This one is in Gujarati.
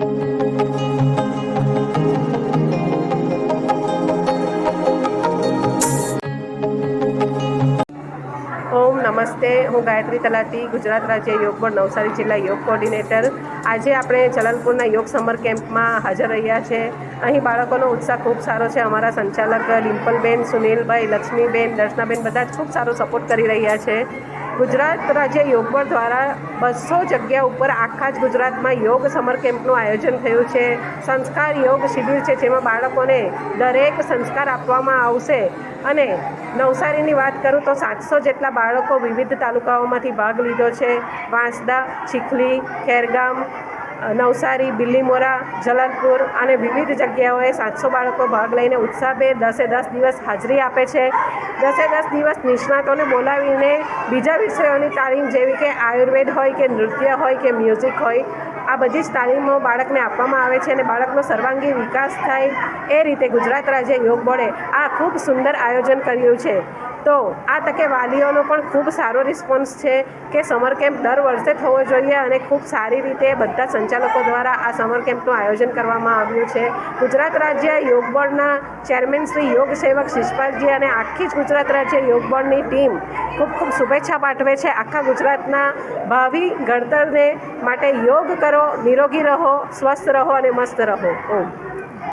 ઓમ નમસ્તે, હું ગાયત્રી તલાટી, ગુજરાત રાજ્ય યોગ બોર્ડ, નવસારી જિલ્લા યોગ કોર્ડિનેટર. આજે આપણે જલાલપુરના યોગ સમર કેમ્પમાં હાજર રહ્યા છે. અહીં બાળકોનો ઉત્સાહ ખૂબ સારો છે. અમારા સંચાલક ડિમ્પલબેન, સુનિલભાઈ, લક્ષ્મીબેન, દર્શનાબેન બધા જ ખૂબ સારો સપોર્ટ કરી રહ્યા છે. ગુજરાત રાજ્ય યોગ બોર્ડ દ્વારા બસો જગ્યા ઉપર આખા જ ગુજરાતમાં યોગ સમર કેમ્પનું આયોજન થયું છે. સંસ્કાર યોગ શિબિર છે જેમાં બાળકોને દરેક સંસ્કાર આપવામાં આવશે. અને નવસારીની વાત કરું તો સાતસો જેટલા બાળકો વિવિધ તાલુકાઓમાંથી ભાગ લીધો છે. વાંસદા, ચીખલી, ખેરગામ નવસારી બિલ્લીમોરા જલનપુર અને વિવિધ જગ્યાઓએ સાતસો બાળકો ભાગ લઈને ઉત્સાહભેર દસે દસ દિવસ હાજરી આપે છે. દસે દસ દિવસ નિષ્ણાતોને બોલાવીને બીજા વિષયોની તાલીમ જેવી કે આયુર્વેદ હોય કે નૃત્ય હોય કે મ્યુઝિક હોય, આ બધી જ તાલીમો બાળકને આપવામાં આવે છે અને બાળકનો સર્વાંગી વિકાસ થાય એ રીતે ગુજરાત રાજ્ય યોગ બોર્ડે આ ખૂબ સુંદર આયોજન કર્યું છે. તો આ તકે વાલીઓનો પણ ખૂબ સારો રિસ્પોન્સ છે કે સમર કેમ્પ દર વર્ષે થવો જોઈએ અને ખૂબ સારી રીતે બધા સંચાલકો દ્વારા આ સમર કેમ્પનું આયોજન કરવામાં આવ્યું છે. ગુજરાત રાજ્ય યોગ બોર્ડના ચેરમેન શ્રી યોગ સેવક શિષપાલજી અને આખી જ ગુજરાત રાજ્ય યોગ બોર્ડની ટીમ ખૂબ ખૂબ શુભેચ્છા પાઠવે છે. આખા ગુજરાતના ભાવિ ઘડતરને માટે યોગ કરો, નિરોગી રહો, સ્વસ્થ રહો અને મસ્ત રહો. ઓમ.